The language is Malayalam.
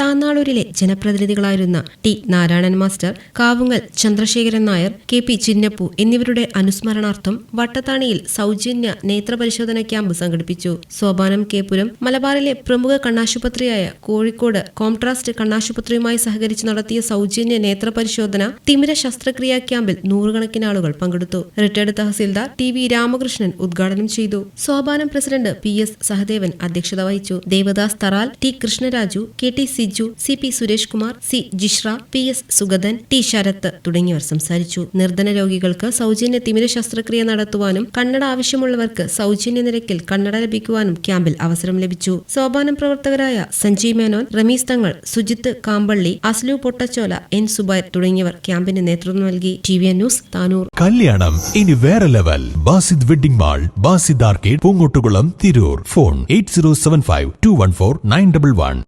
താന്നാളൂരിലെ ജനപ്രതിനിധികളായിരുന്ന T Narayanan master Kavungal Chandrasekharan Nair K P Chinnappu എന്നിവരുടെ അനുസ്മരണാർത്ഥം വട്ടത്താണിയിൽ സൗജന്യ നേത്രപരിശോധന ക്യാമ്പ് സംഘടിപ്പിച്ചു. സോപാനം കെ പുരം മലബാറിലെ പ്രമുഖ കണ്ണാശുപത്രിയായ കോഴിക്കോട് കോംട്രാസ്റ്റ് കണ്ണാശുപത്രിയുമായി സഹകരിച്ച് നടത്തിയ സൗജന്യ നേത്രപരിശോധന തിമിര ശസ്ത്രക്രിയാ ക്യാമ്പിൽ നൂറുകണക്കിന് ആളുകൾ പങ്കെടുത്തു. Retired tahsildar T V Ramakrishnan ഉദ്ഘാടനം ചെയ്തു. Sopanam president P S Sahadevan അധ്യക്ഷത വഹിച്ചു. Devadas Tharal T Krishnaraju K T Siju C P Suresh Kumar C Jishra P S Sugathan T Sharath തുടങ്ങിയവർ സംസാരിച്ചു. നിർധന രോഗികൾക്ക് സൗജന്യ തിമിര ശസ്ത്രക്രിയ നടത്തുവാനും കണ്ണട ആവശ്യമുള്ളവർക്ക് സൗജന്യ നിരക്കിൽ കണ്ണട ലഭിക്കുവാനും ക്യാമ്പിൽ അവസരം ലഭിച്ചു. സോപാനം പ്രവർത്തകരായ സഞ്ജയ് മേനോൻ റമീസ് തങ്ങൾ സുജിത്ത് കാമ്പള്ളി അസ്ലു പൊട്ടച്ചോല എൻ സുബൈർ തുടങ്ങിയവർ ക്യാമ്പിന് നേതൃത്വം നൽകി. T V news Tanur. കല്യാണം ഇനി വേറെ level. Basid wedding mall Basid arcade Poongottukulam Tirur. Phone eight zero seven five two one four nine double one.